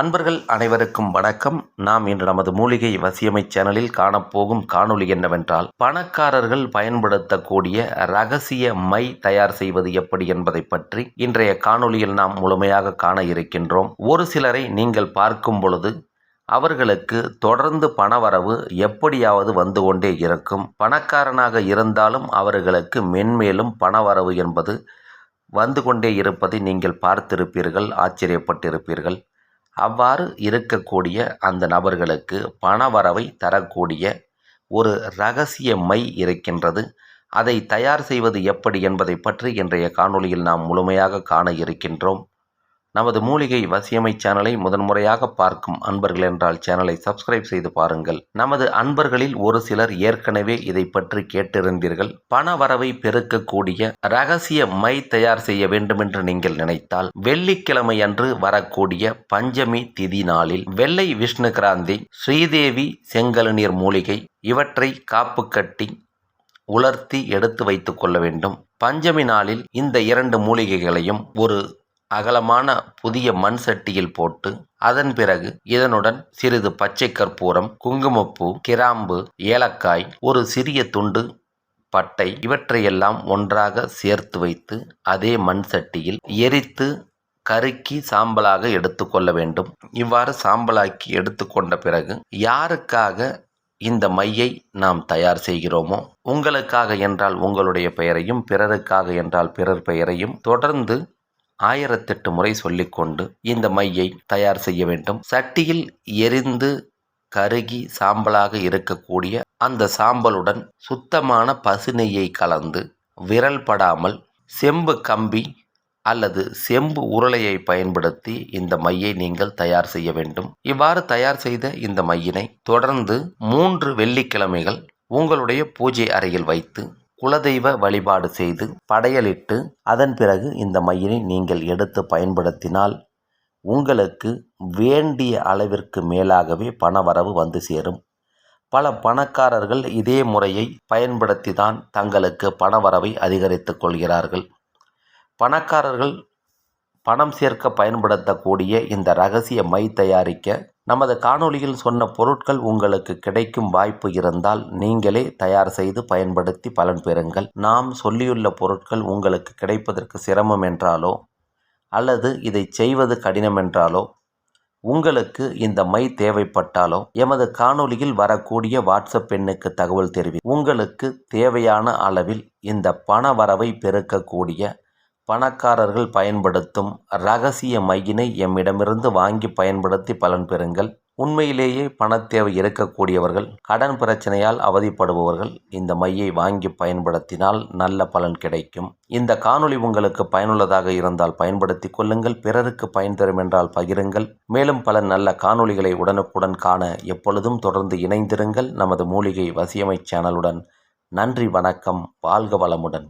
அன்பர்கள் அனைவருக்கும் வணக்கம். நாம் இன்று நமது மூலிகை வசியமை சேனலில் காணப்போகும் காணொளி என்னவென்றால் பணக்காரர்கள் பயன்படுத்தக்கூடிய ரகசிய மை தயார் செய்வது எப்படி என்பதை பற்றி இன்றைய காணொலியில் நாம் முழுமையாக காண இருக்கின்றோம். ஒரு சிலரை நீங்கள் பார்க்கும் பொழுது அவர்களுக்கு தொடர்ந்து பணவரவு எப்படியாவது வந்து கொண்டே இருக்கும். பணக்காரனாக இருந்தாலும் அவர்களுக்கு மென்மேலும் பணவரவு என்பது வந்து கொண்டே இருப்பதை நீங்கள் பார்த்திருப்பீர்கள் ஆச்சரியப்பட்டிருப்பீர்கள். அவ்வாறு இருக்கக்கூடிய அந்த நபர்களுக்கு பணவரவை தரக்கூடிய ஒரு ரகசிய மை இருக்கின்றது. அதை தயார் செய்வது எப்படி என்பதை பற்றி இன்றைய காணொளியில் நாம் முழுமையாக காண இருக்கின்றோம். நமது மூலிகை வசியமை சேனலை முதன்முறையாக பார்க்கும் அன்பர்கள் என்றால் சேனலை சப்ஸ்கிரைப் செய்து பாருங்கள். நமது அன்பர்களில் ஒரு சிலர் ஏற்கனவே இதை பற்றி கேட்டிருந்தீர்கள். பண வரவை பெருக்கக்கூடிய ரகசிய மை தயார் செய்ய வேண்டுமென்று நீங்கள் நினைத்தால் வெள்ளிக்கிழமை அன்று வரக்கூடிய பஞ்சமி திதி நாளில் வெள்ளை விஷ்ணு கிராந்தி ஸ்ரீதேவி செங்கலுநீர் மூலிகை இவற்றை காப்பு கட்டி உலர்த்தி எடுத்து வைத்துக் கொள்ள வேண்டும். பஞ்சமி நாளில் இந்த இரண்டு மூலிகைகளையும் ஒரு அகலமான புதிய மண் சட்டியில் போட்டு அதன் பிறகு இதனுடன் சிறிது பச்சை கற்பூரம் குங்குமப்பூ கிராம்பு ஏலக்காய் ஒரு சிறிய துண்டு பட்டை இவற்றையெல்லாம் ஒன்றாக சேர்த்து வைத்து அதே மண் சட்டியில் எரித்து கருக்கி சாம்பலாக எடுத்துக்கொள்ள வேண்டும். இவ்வாறு சாம்பலாக்கி எடுத்துக்கொண்ட பிறகு யாருக்காக இந்த மையை நாம் தயார் செய்கிறோமோ உங்களுக்காக என்றால் உங்களுடைய பெயரையும் பிறருக்காக என்றால் பிறர் பெயரையும் தொடர்ந்து ஆயிரத்தெட்டு முறை சொல்லிக்கொண்டு இந்த மையை தயார் செய்ய வேண்டும். சட்டியில் எரிந்து கருகி சாம்பலாக இருக்கக்கூடிய அந்த சாம்பலுடன் சுத்தமான பசுநெய்யை கலந்து விரல் படாமல் செம்பு கம்பி அல்லது செம்பு உருளையை பயன்படுத்தி இந்த மையை நீங்கள் தயார் செய்ய வேண்டும். இவ்வாறு தயார் செய்த இந்த மையினை தொடர்ந்து மூன்று வெள்ளிக்கிழமைகள் உங்களுடைய பூஜை அறையில் வைத்து குலதெய்வ வழிபாடு செய்து படையலிட்டு அதன் பிறகு இந்த மயிரை நீங்கள் எடுத்து பயன்படுத்தினால் உங்களுக்கு வேண்டிய அளவிற்கு மேலாகவே பணவரவு வந்து சேரும். பல பணக்காரர்கள் இதே முறையை பயன்படுத்தி தான் தங்களுக்கு பணவரவை அதிகரித்துக் கொள்கிறார்கள். பணக்காரர்கள் பணம் சேர்க்க பயன்படுத்தக்கூடிய இந்த ரகசிய மை தயாரிக்க நமது காணொளியில் சொன்ன பொருட்கள் உங்களுக்கு கிடைக்கும் வாய்ப்பு இருந்தால் நீங்களே தயார் செய்து பயன்படுத்தி பலன் பெறுங்கள். நாம் சொல்லியுள்ள பொருட்கள் உங்களுக்கு கிடைப்பதற்கு சிரமம் என்றாலோ அல்லது இதை செய்வது கடினம் என்றாலோ உங்களுக்கு இந்த மை தேவைப்பட்டாலோ எமது காணொலியில் வரக்கூடிய வாட்ஸ்அப் எண்ணுக்கு தகவல் தெரிவி உங்களுக்கு தேவையான அளவில் இந்த பண வரவை பெருக்கக்கூடிய பணக்காரர்கள் பயன்படுத்தும் ரகசிய மையினை எம்மிடமிருந்து வாங்கி பயன்படுத்தி பலன் பெறுங்கள். உண்மையிலேயே பணத்தேவை இருக்கக்கூடியவர்கள் கடன் பிரச்சனையால் அவதிப்படுபவர்கள் இந்த மையை வாங்கி பயன்படுத்தினால் நல்ல பலன் கிடைக்கும். இந்த காணொளி உங்களுக்கு பயனுள்ளதாக இருந்தால் பயன்படுத்தி கொள்ளுங்கள் பிறருக்கு பயன் தரும் என்றால் பகிருங்கள். மேலும் பல நல்ல காணொளிகளை உடனுக்குடன் காண எப்பொழுதும் தொடர்ந்து இணைந்திருங்கள். நமது மூலிகை வசியமை சேனலுடன் நன்றி வணக்கம் வாழ்க வளமுடன்.